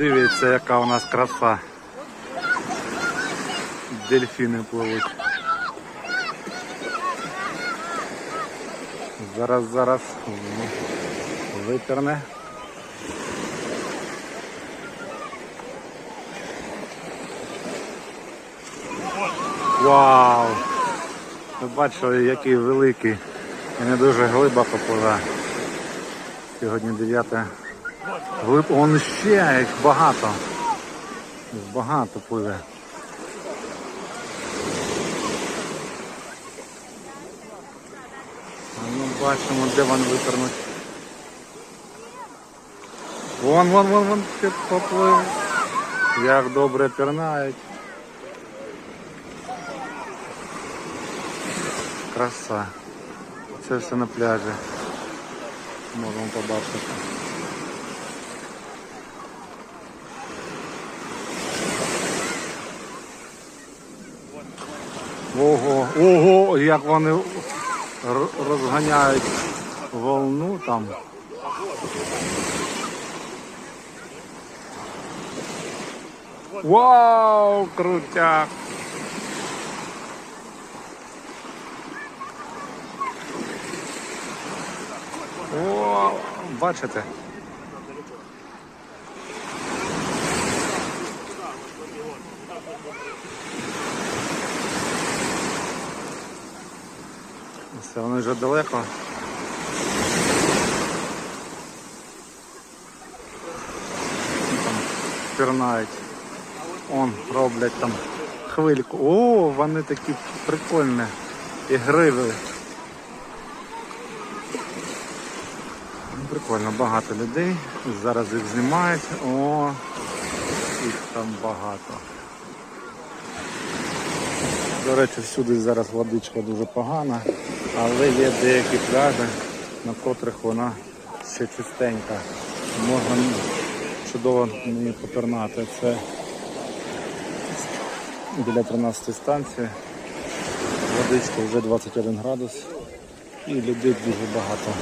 Дивіться, яка у нас краса. Дельфіни пливуть. Зараз, зараз витерне. Вау! Ви бачили, який великий і не дуже глибоко пливе. Сьогодні 9 глиб. Он ще їх багато. Їх багато пливе. Ну бачимо, де вони витернуть. Вон, вон, вон, вон поплив. Як добре пірнають. Краса. Це все на пляжі. Можемо побачити. Ого, ого, як вони розганяють волну там. Вау, крутяк! О, бачите? Все, вони вже далеко. Там пірнають. Он роблять там хвильку. О, вони такі прикольні. Ігриві. Ну, Прикольно, багато людей. Зараз їх знімають. О, їх там багато. До речі, всюди зараз водичка дуже погана, але є деякі пляжі, на котрих вона ще чистенька. Можна чудово мені потернати. Це біля 13 станції. Водичка вже 21 градус і людей дуже багато.